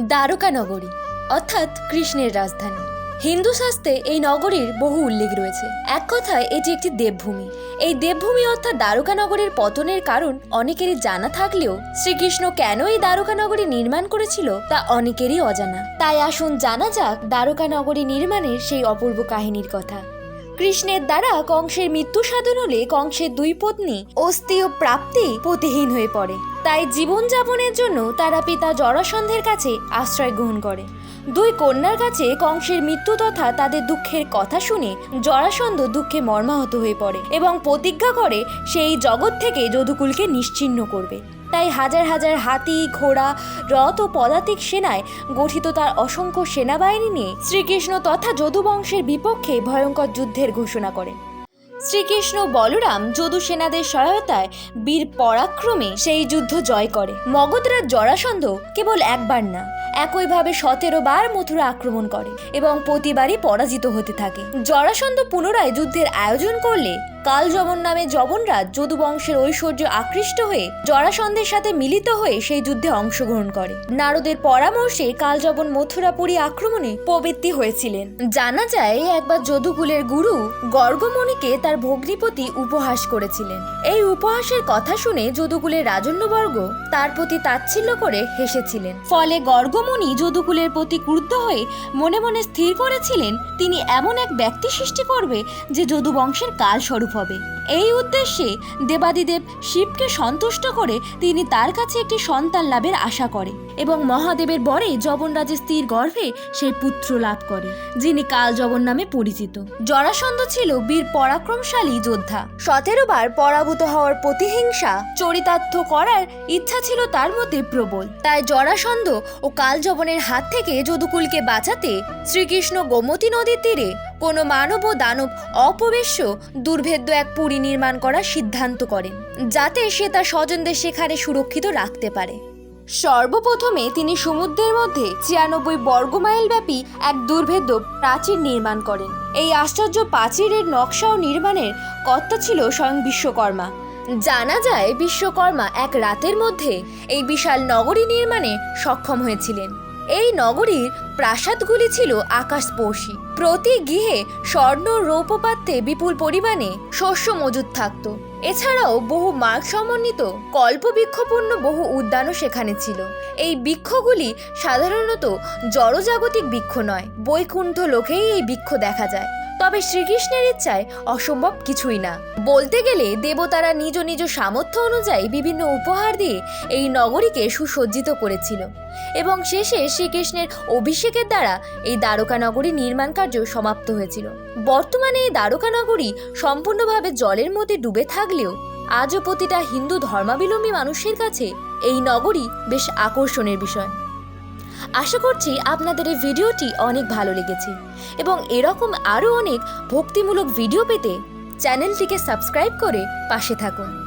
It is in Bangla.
দ্বারকা নগরী অর্থাৎ কৃষ্ণের রাজধানী। হিন্দু শাস্ত্রে এই নগরীর বহু উল্লেখ রয়েছে। এক কথায়, এটি একটি দেবভূমি। এই দেবভূমি অর্থাৎ দ্বারকা নগরীর পতনের কারণ অনেকেরই জানা থাকলেও শ্রীকৃষ্ণ কেন এই দ্বারকা নগরী নির্মাণ করেছিল তা অনেকেরই অজানা। তাই আসুন জানা যাক দ্বারকা নগরী নির্মাণের সেই অপূর্ব কাহিনীর কথা। কৃষ্ণের দ্বারা কংসের মৃত্যু সাধন হলে কংসের দুই পত্নী অস্থি ও প্রাপ্তি প্রতিহীন হয়ে পড়ে। তাই জীবনযাপনের জন্য তারা পিতা জরাসন্ধের কাছে আশ্রয় গ্রহণ করে। দুই কন্যার কাছে কংসের মৃত্যু তথা তাদের দুঃখের কথা শুনে জরাসন্ধ দুঃখে মর্মাহত হয়ে পড়ে এবং প্রতিজ্ঞা করে সেই জগৎ থেকে যদুকুলকে নিশ্চিহ্ন করবে। তাই হাজার হাজার হাতি, ঘোড়া, রথ ও পদাতিক সেনায় গঠিত তার অসংখ্য সেনাবাহিনী নিয়ে শ্রীকৃষ্ণ তথা যদুবংশের বিপক্ষে ভয়ঙ্কর যুদ্ধের ঘোষণা করেন। শ্রীকৃষ্ণ বলরাম যদু সেনাদের সহায়তায় বীর পরাক্রমে সেই যুদ্ধ জয় করে। মগধরাজ জরাসন্ধ কেবল একবার না একইভাবে সতেরো বার মথুরা আক্রমণ করে এবং প্রতিবারই পরাজিত হতে থাকে। জরাসন্ধ পুনরায় যুদ্ধের আয়োজন করলে কাল যবন নামে যবনরাজ যদুবংশের ঐশ্বর্য আকৃষ্ট হয়ে জরাসন্ধের সাথে মিলিত হয়ে সেই যুদ্ধে অংশগ্রহণ করে। নারদের পরামর্শে কাল যবন মথুরাপুরী আক্রমণে প্রবৃত্তি হয়েছিলেন। জানা যায় একবার যদুকুলের গুরু গর্গমণিকে তার ভগ্নিপতি উপহাস করেছিলেন। এই উপহাসের কথা শুনে যদুকুলের রাজন্যবর্গ তার প্রতি তাচ্ছিল্য করে হেসেছিলেন। ফলে গর্গমণি যদুকুলের প্রতি ক্রুদ্ধ হয়ে মনে মনে স্থির করেছিলেন, তিনি এমন এক ব্যক্তি সৃষ্টি করবে যে যদুবংশের কাল স্বরূপ হবে। এই উদ্দেশ্যে দেবাদিদেব শিবকে সন্তুষ্ট করে তিনি তার কাছে একটি সন্তান লাভের আশা করে এবং মহাদেবের বরে জবনরাজের স্ত্রীর গর্ভে সেই পুত্র লাভ করে, যিনি কাল জবন নামে পরিচিত। জরাসন্ধ ছিল বীর পরাক্রমশালী যোদ্ধা। সতেরো বার পরাভূত হওয়ার প্রতিহিংসা, চরিতার্থ করার ইচ্ছা ছিল তার মধ্যে প্রবল। তাই জরাসন্ধ ও কালজবনের হাত থেকে যদুকুলকে বাঁচাতে শ্রীকৃষ্ণ গোমতী নদীর তীরে কোনো মানব ও দানব অপবেশ্য দুর্ভেদ্য এক পুরী নির্মাণ করার সিদ্ধান্ত করেন, যাতে সে তার স্বজনদের সেখানে সুরক্ষিত রাখতে পারে। সর্বপ্রথমে তিনি সমুদ্রের মধ্যে ছিয়ানব্বই বর্গমাইল ব্যাপী এক দুর্ভেদ্য প্রাচীর নির্মাণ করেন। এই আশ্চর্য প্রাচীরের নকশা ও নির্মাণের কর্তা ছিল স্বয়ং বিশ্বকর্মা। জানা যায় বিশ্বকর্মা এক রাতের মধ্যে এই বিশাল নগরী নির্মাণে সক্ষম হয়েছিলেন। এই নগরীর প্রাসাদগুলি ছিল আকাশস্পর্শী প্রতি গৃহে স্বর্ণ রৌপ্যপাত্রে বিপুল পরিমাণে শস্য মজুদ থাকত। এছাড়াও বহু মার্গ সমন্বিত কল্পবৃক্ষপূর্ণ বহু উদ্যানও সেখানে ছিল। এই বৃক্ষগুলি সাধারণত জড়জাগতিক বৃক্ষ নয়, বৈকুণ্ঠ লোকেই এই বৃক্ষ দেখা যায়। তবে শ্রীকৃষ্ণের ইচ্ছায় অসম্ভব কিছুই না। বলতে গেলে দেবতারা নিজ নিজ সামর্থ্য অনুযায়ী বিভিন্ন উপহার দিয়ে এই নগরীকে সুসজ্জিত করেছিল। এবং শেষে শ্রীকৃষ্ণের অভিষেকের দ্বারা এই দ্বারকা নগরী নির্মাণ কার্য সমাপ্ত হয়েছিল। বর্তমানে এই দ্বারকা নগরী সম্পূর্ণভাবে জলের মধ্যে ডুবে থাকলেও আজও প্রতিটা হিন্দু ধর্মাবলম্বী মানুষের কাছে এই নগরী বেশ আকর্ষণের বিষয়। আশা করছি আপনাদের এই ভিডিওটি অনেক ভালো লেগেছে। এবং এরকম আরও অনেক ভক্তিমূলক ভিডিও পেতে চ্যানেলটিকে সাবস্ক্রাইব করে পাশে থাকুন।